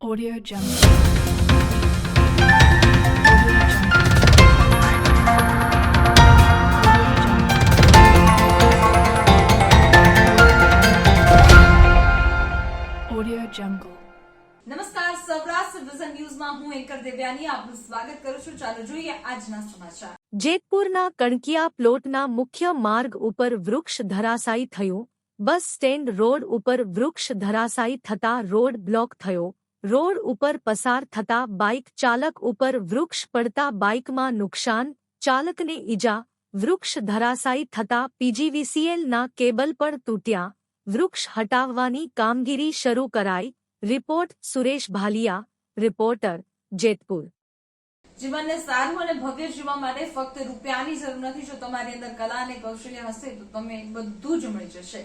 Audio Jungle. Audio Jungle. Audio Jungle. નમસ્કાર Saurashtra vision ન્યૂઝમાં હું એન્કર દેવ્યાની આપનું સ્વાગત કરું છું ચાલો જોઈએ આજના સમાચાર જેતપુરના કણકિયા પ્લોટના મુખ્ય માર્ગ ઉપર વૃક્ષ ધરાશાયી થયું બસ સ્ટેન્ડ રોડ ઉપર વૃક્ષ ધરાશાયી થતા રોડ બ્લોક થયો રોડ ઉપર પસાર થતા બાઇક ચાલક ઉપર વૃક્ષ પડતા બાઇકમાં નુકસાન, ચાલકને ઈજા, વૃક્ષ ધરાશાયી થતા પીજીવીસીએલના કેબલ પણ તૂટ્યા. વૃક્ષ હટાવવાની કામગીરી શરૂ કરાઈ. Report Suresh Bhaliya, reporter, Jetpur. જીવનને સારું અને ભવ્ય જીવવા માટે ફક્ત રૂપિયાની જરૂર નથી. જો તમારી અંદર કલા અને કૌશલ્ય હશે, તો તમે બધું જ મળી જશે.